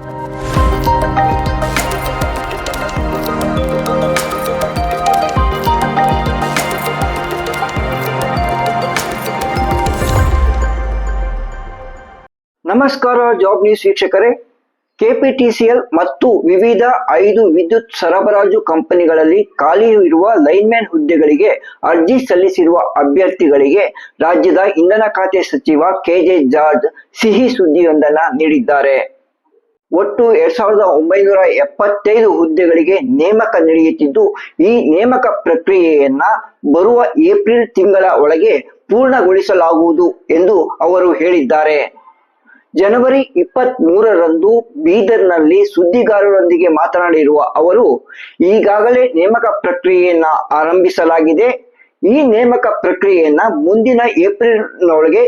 ನಮಸ್ಕಾರ job news ವೀಕ್ಷಕರೇ. KPTCL ಮತ್ತು ವಿವಿಧ ಐದು ವಿದ್ಯುತ್ ಸರಬರಾಜು ಕಂಪನಿಗಳಲ್ಲಿ ಖಾಲಿ ಇರುವ ಲೈನ್ಮ್ಯಾನ್ ಹುದ್ದೆಗಳಿಗೆ ಅರ್ಜಿ ಸಲ್ಲಿಸಿರುವ ಅಭ್ಯರ್ಥಿಗಳಿಗೆ ರಾಜ್ಯದ ಇಂಧನ ಖಾತೆ ಸಚಿವ ಕೆಜೆ ಜಾರ್ಜ್ ಸಿಹಿ ಸುದ್ದಿಯೊಂದನ್ನ ನೀಡಿದ್ದಾರೆ. ಒಟ್ಟು ಎರಡ್ ಸಾವಿರದ ಒಂಬೈನೂರ ಎಪ್ಪತ್ತೈದು ಹುದ್ದೆಗಳಿಗೆ ನೇಮಕ ನಡೆಯುತ್ತಿದ್ದು, ಈ ನೇಮಕ ಪ್ರಕ್ರಿಯೆಯನ್ನ ಬರುವ ಏಪ್ರಿಲ್ ತಿಂಗಳ ಒಳಗೆ ಪೂರ್ಣಗೊಳಿಸಲಾಗುವುದು ಎಂದು ಅವರು ಹೇಳಿದ್ದಾರೆ. ಜನವರಿ ಇಪ್ಪತ್ತ್ ಮೂರರಂದು ಬೀದರ್ನಲ್ಲಿ ಸುದ್ದಿಗಾರರೊಂದಿಗೆ ಮಾತನಾಡಿರುವ ಅವರು, ಈಗಾಗಲೇ ನೇಮಕ ಪ್ರಕ್ರಿಯೆಯನ್ನ ಆರಂಭಿಸಲಾಗಿದೆ. ಈ ನೇಮಕ ಪ್ರಕ್ರಿಯೆಯನ್ನ ಮುಂದಿನ ಏಪ್ರಿಲ್ನೊಳಗೆ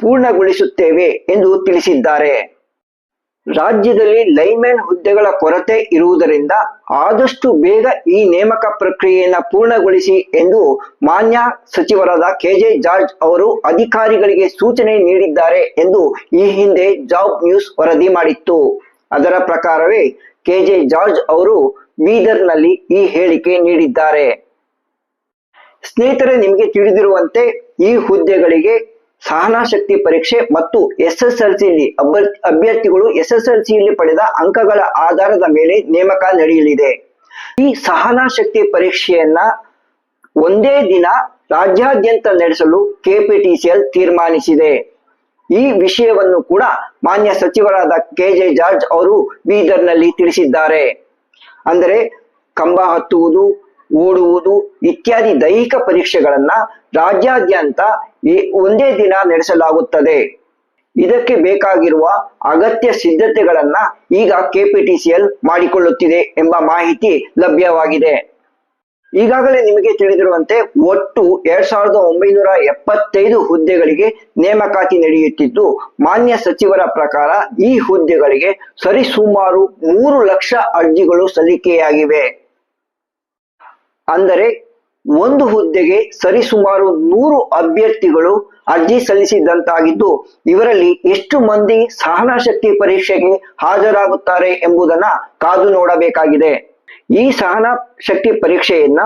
ಪೂರ್ಣಗೊಳಿಸುತ್ತೇವೆ ಎಂದು ತಿಳಿಸಿದ್ದಾರೆ. ರಾಜ್ಯದಲ್ಲಿ ಲೈನ್ಮ್ಯಾನ್ ಹುದ್ದೆಗಳ ಕೊರತೆ ಇರುವುದರಿಂದ ಆದಷ್ಟು ಬೇಗ ಈ ನೇಮಕ ಪ್ರಕ್ರಿಯೆಯನ್ನು ಪೂರ್ಣಗೊಳಿಸಿ ಎಂದು ಮಾನ್ಯ ಸಚಿವರಾದ ಕೆಜೆ ಜಾರ್ಜ್ ಅವರು ಅಧಿಕಾರಿಗಳಿಗೆ ಸೂಚನೆ ನೀಡಿದ್ದಾರೆ ಎಂದು ಈ ಹಿಂದೆ ಜಾಬ್ ನ್ಯೂಸ್ ವರದಿ ಮಾಡಿತ್ತು. ಅದರ ಪ್ರಕಾರವೇ ಕೆಜೆ ಜಾರ್ಜ್ ಅವರು ಬೀದರ್ನಲ್ಲಿ ಈ ಹೇಳಿಕೆ ನೀಡಿದ್ದಾರೆ. ಸ್ನೇಹಿತರೆ, ನಿಮಗೆ ತಿಳಿದಿರುವಂತೆ ಈ ಹುದ್ದೆಗಳಿಗೆ ಸಹನಾ ಶಕ್ತಿ ಪರೀಕ್ಷೆ ಮತ್ತು ಎಸ್ ಎಸ್ ಎಲ್ ಸಿಯಲ್ಲಿ ಅಭ್ಯರ್ಥಿಗಳು ಎಸ್ ಎಸ್ ಎಲ್ ಸಿಯಲ್ಲಿ ಪಡೆದ ಅಂಕಗಳ ಆಧಾರದ ಮೇಲೆ ನೇಮಕ ನಡೆಯಲಿದೆ. ಈ ಸಹನಾ ಶಕ್ತಿ ಪರೀಕ್ಷೆಯನ್ನ ಒಂದೇ ದಿನ ರಾಜ್ಯಾದ್ಯಂತ ನಡೆಸಲು ಕೆಪಿಟಿಸಿಎಲ್ ತೀರ್ಮಾನಿಸಿದೆ. ಈ ವಿಷಯವನ್ನು ಕೂಡ ಮಾನ್ಯ ಸಚಿವರಾದ ಕೆಜೆ ಜಾರ್ಜ್ ಅವರು ಬೀದರ್ನಲ್ಲಿ ತಿಳಿಸಿದ್ದಾರೆ. ಅಂದರೆ ಕಂಬ ಹತ್ತುವುದು ಓಡುವುದು ಇತ್ಯಾದಿ ದೈಹಿಕ ಪರೀಕ್ಷೆಗಳನ್ನ ರಾಜ್ಯಾದ್ಯಂತ ಒಂದೇ ದಿನ ನಡೆಸಲಾಗುತ್ತದೆ. ಇದಕ್ಕೆ ಬೇಕಾಗಿರುವ ಅಗತ್ಯ ಸಿದ್ಧತೆಗಳನ್ನ ಈಗ ಕೆಪಿಟಿಸಿಎಲ್ ಮಾಡಿಕೊಳ್ಳುತ್ತಿದೆ ಎಂಬ ಮಾಹಿತಿ ಲಭ್ಯವಾಗಿದೆ. ಈಗಾಗಲೇ ನಿಮಗೆ ತಿಳಿದಿರುವಂತೆ ಒಟ್ಟು ಎರಡ್ ಸಾವಿರದ ಒಂಬೈನೂರ ಎಪ್ಪತ್ತೈದು ಹುದ್ದೆಗಳಿಗೆ ನೇಮಕಾತಿ ನಡೆಯುತ್ತಿದ್ದು, ಮಾನ್ಯ ಸಚಿವರ ಪ್ರಕಾರ ಈ ಹುದ್ದೆಗಳಿಗೆ ಸರಿಸುಮಾರು ಮೂರು ಲಕ್ಷ ಅರ್ಜಿಗಳು ಸಲ್ಲಿಕೆಯಾಗಿವೆ. ಅಂದರೆ ಒಂದು ಹುದ್ದೆಗೆ ಸರಿಸುಮಾರು ನೂರು ಅಭ್ಯರ್ಥಿಗಳು ಅರ್ಜಿ ಸಲ್ಲಿಸಿದಂತಾಗಿದ್ದು, ಇವರಲ್ಲಿ ಎಷ್ಟು ಮಂದಿ ಸಹನಾ ಶಕ್ತಿ ಪರೀಕ್ಷೆಗೆ ಹಾಜರಾಗುತ್ತಾರೆ ಎಂಬುದನ್ನ ಕಾದು ನೋಡಬೇಕಾಗಿದೆ. ಈ ಸಹನಾ ಶಕ್ತಿ ಪರೀಕ್ಷೆಯನ್ನ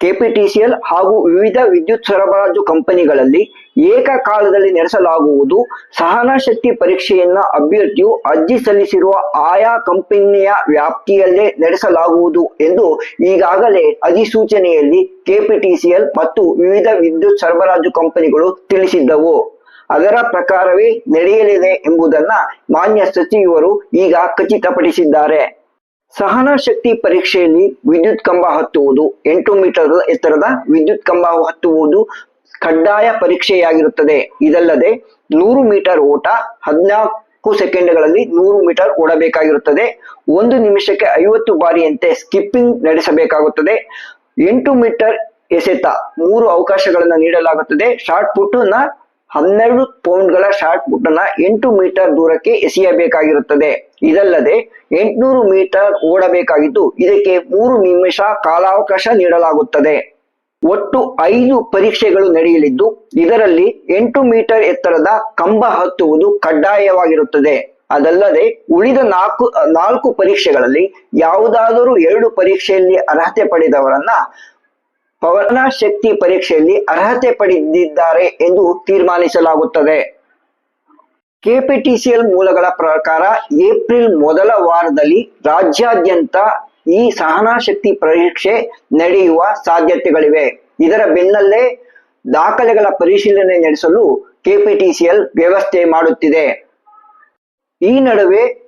ಕೆಪಿಟಿಸಿಎಲ್ ಹಾಗೂ ವಿವಿಧ ವಿದ್ಯುತ್ ಸರಬರಾಜು ಕಂಪನಿಗಳಲ್ಲಿ ಏಕಕಾಲದಲ್ಲಿ ನಡೆಸಲಾಗುವುದು. ಸಹನಶಕ್ತಿ ಪರೀಕ್ಷೆಯನ್ನ ಅಭ್ಯರ್ಥಿಯು ಅರ್ಜಿ ಸಲ್ಲಿಸಿರುವ ಆಯಾ ಕಂಪನಿಯ ವ್ಯಾಪ್ತಿಯಲ್ಲೇ ನಡೆಸಲಾಗುವುದು ಎಂದು ಈಗಾಗಲೇ ಅಧಿಸೂಚನೆಯಲ್ಲಿ ಕೆಪಿಟಿಸಿಎಲ್ ಮತ್ತು ವಿವಿಧ ವಿದ್ಯುತ್ ಸರಬರಾಜು ಕಂಪನಿಗಳು ತಿಳಿಸಿದ್ದವು. ಅದರ ಪ್ರಕಾರವೇ ನಡೆಯಲಿದೆ ಎಂಬುದನ್ನ ಮಾನ್ಯ ಸಚಿವರು ಈಗ ಖಚಿತಪಡಿಸಿದ್ದಾರೆ. ಸಹನಾ ಶಕ್ತಿ ಪರೀಕ್ಷೆಯಲ್ಲಿ ವಿದ್ಯುತ್ ಕಂಬ ಹತ್ತುವುದು, ಎಂಟು ಮೀಟರ್ ಎತ್ತರದ ವಿದ್ಯುತ್ ಕಂಬ ಹತ್ತುವುದು ಕಡ್ಡಾಯ ಪರೀಕ್ಷೆಯಾಗಿರುತ್ತದೆ. ಇದಲ್ಲದೆ ನೂರು ಮೀಟರ್ ಓಟ ಹದಿನಾಲ್ಕು ಸೆಕೆಂಡ್ಗಳಲ್ಲಿ ನೂರು ಮೀಟರ್ ಓಡಬೇಕಾಗಿರುತ್ತದೆ. ಒಂದು ನಿಮಿಷಕ್ಕೆ ಐವತ್ತು ಬಾರಿಯಂತೆ ಸ್ಕಿಪ್ಪಿಂಗ್ ನಡೆಸಬೇಕಾಗುತ್ತದೆ. ಎಂಟು ಮೀಟರ್ ಎಸೆತ, ಮೂರು ಅವಕಾಶಗಳನ್ನು ನೀಡಲಾಗುತ್ತದೆ. ಶಾರ್ಟ್ ಪುಟ್ ಹನ್ನೆರಡು ಪೌಂಡ್ಗಳ ಶಾರ್ಟ್ ಪುಟ್ ಅನ್ನ ಎಂಟು ಮೀಟರ್ ದೂರಕ್ಕೆ ಎಸೆಯಬೇಕಾಗಿರುತ್ತದೆ. ಇದಲ್ಲದೆ ಎಂಟುನೂರು ಮೀಟರ್ ಓಡಬೇಕಾಗಿದ್ದು ಇದಕ್ಕೆ ಮೂರು ನಿಮಿಷ ಕಾಲಾವಕಾಶ ನೀಡಲಾಗುತ್ತದೆ. ಒಟ್ಟು ಐದು ಪರೀಕ್ಷೆಗಳು ನಡೆಯಲಿದ್ದು ಇದರಲ್ಲಿ ಎಂಟು ಮೀಟರ್ ಎತ್ತರದ ಕಂಬ ಹತ್ತುವುದು ಕಡ್ಡಾಯವಾಗಿರುತ್ತದೆ. ಅದಲ್ಲದೆ ಉಳಿದ ನಾಲ್ಕು ನಾಲ್ಕು ಪರೀಕ್ಷೆಗಳಲ್ಲಿ ಯಾವುದಾದರೂ ಎರಡು ಪರೀಕ್ಷೆಯಲ್ಲಿ ಅರ್ಹತೆ ಪಡೆದವರನ್ನ ಪವನ ಶಕ್ತಿ ಪರೀಕ್ಷೆಯಲ್ಲಿ ಅರ್ಹತೆ ಪಡೆದಿದ್ದಾರೆ ಎಂದು ತೀರ್ಮಾನಿಸಲಾಗುತ್ತದೆ. ಕೆಪಿಟಿಸಿಎಲ್ ಮೂಲಗಳ ಪ್ರಕಾರ ಏಪ್ರಿಲ್ ಮೊದಲ ವಾರದಲ್ಲಿ ರಾಜ್ಯಾದ್ಯಂತ ಈ ಸಹನಾ ಶಕ್ತಿ ಪರೀಕ್ಷೆ ನಡೆಯುವ ಸಾಧ್ಯತೆಗಳಿವೆ. ಇದರ ಬೆನ್ನಲ್ಲೇ ದಾಖಲೆಗಳ ಪರಿಶೀಲನೆ ನಡೆಸಲು ಕೆಪಿಟಿಸಿಎಲ್ ವ್ಯವಸ್ಥೆ ಮಾಡುತ್ತಿದೆ. ಈ ನಡುವೆ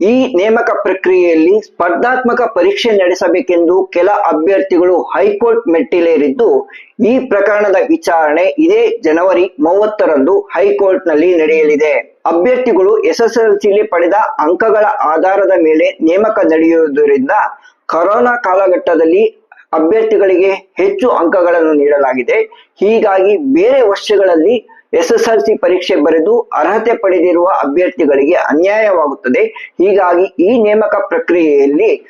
ಈ ನೇಮಕ ಪ್ರಕ್ರಿಯೆಯಲ್ಲಿ ಸ್ಪರ್ಧಾತ್ಮಕ ಪರೀಕ್ಷೆ ನಡೆಸಬೇಕೆಂದು ಕೆಲ ಅಭ್ಯರ್ಥಿಗಳು ಹೈಕೋರ್ಟ್ ಮೆಟ್ಟಿಲೇರಿದ್ದು, ಈ ಪ್ರಕರಣದ ವಿಚಾರಣೆ ಇದೇ ಜನವರಿ ಮೂವತ್ತರಂದು ಹೈಕೋರ್ಟ್ನಲ್ಲಿ ನಡೆಯಲಿದೆ. ಅಭ್ಯರ್ಥಿಗಳು ಎಸ್ಎಸ್ಎಲ್ಸಿಲಿ ಪಡೆದ ಅಂಕಗಳ ಆಧಾರದ ಮೇಲೆ ನೇಮಕ ನಡೆಯುವುದರಿಂದ ಕೊರೋನಾ ಕಾಲಘಟ್ಟದಲ್ಲಿ ಅಭ್ಯರ್ಥಿಗಳಿಗೆ ಹೆಚ್ಚು ಅಂಕಗಳನ್ನು ನೀಡಲಾಗಿದೆ. ಹೀಗಾಗಿ ಬೇರೆ ವರ್ಷಗಳಲ್ಲಿ ಎಸ್ಎಸ್ಎಲ್ಸಿ ಪರೀಕ್ಷೆ ಬರೆದು ಅರ್ಹತೆ ಪಡೆದಿರುವ ಅಭ್ಯರ್ಥಿಗಳಿಗೆ ಅನ್ಯಾಯವಾಗುತ್ತದೆ. ಹೀಗಾಗಿ ಈ ನೇಮಕ ಪ್ರಕ್ರಿಯೆಯಲ್ಲಿ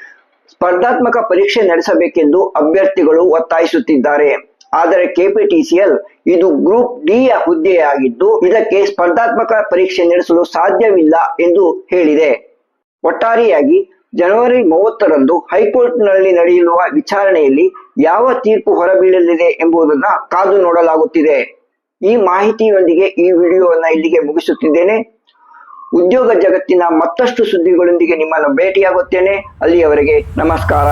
ಸ್ಪರ್ಧಾತ್ಮಕ ಪರೀಕ್ಷೆ ನಡೆಸಬೇಕೆಂದು ಅಭ್ಯರ್ಥಿಗಳು ಒತ್ತಾಯಿಸುತ್ತಿದ್ದಾರೆ. ಆದರೆ ಕೆಪಿಟಿಸಿಎಲ್ ಇದು ಗ್ರೂಪ್ ಡಿ ಯ ಹುದ್ದೆಯಾಗಿದ್ದು, ಇದಕ್ಕೆ ಸ್ಪರ್ಧಾತ್ಮಕ ಪರೀಕ್ಷೆ ನಡೆಸಲು ಸಾಧ್ಯವಿಲ್ಲ ಎಂದು ಹೇಳಿದೆ. ಒಟ್ಟಾರೆಯಾಗಿ ಜನವರಿ ಮೂವತ್ತರಂದು ಹೈಕೋರ್ಟ್ನಲ್ಲಿ ನಡೆಯುವ ವಿಚಾರಣೆಯಲ್ಲಿ ಯಾವ ತೀರ್ಪು ಹೊರಬೀಳಲಿದೆ ಎಂಬುದನ್ನು ಕಾದು ನೋಡಲಾಗುತ್ತಿದೆ. ಈ ಮಾಹಿತಿಯೊಂದಿಗೆ ಈ ವಿಡಿಯೋವನ್ನು ಇಲ್ಲಿಗೆ ಮುಗಿಸುತ್ತಿದ್ದೇನೆ. ಉದ್ಯೋಗ ಜಗತ್ತಿನ ಮತ್ತಷ್ಟು ಸುದ್ದಿಗಳೊಂದಿಗೆ ನಿಮ್ಮನ್ನು ಭೇಟಿಯಾಗುತ್ತೇನೆ. ಅಲ್ಲಿಯವರೆಗೆ ನಮಸ್ಕಾರ.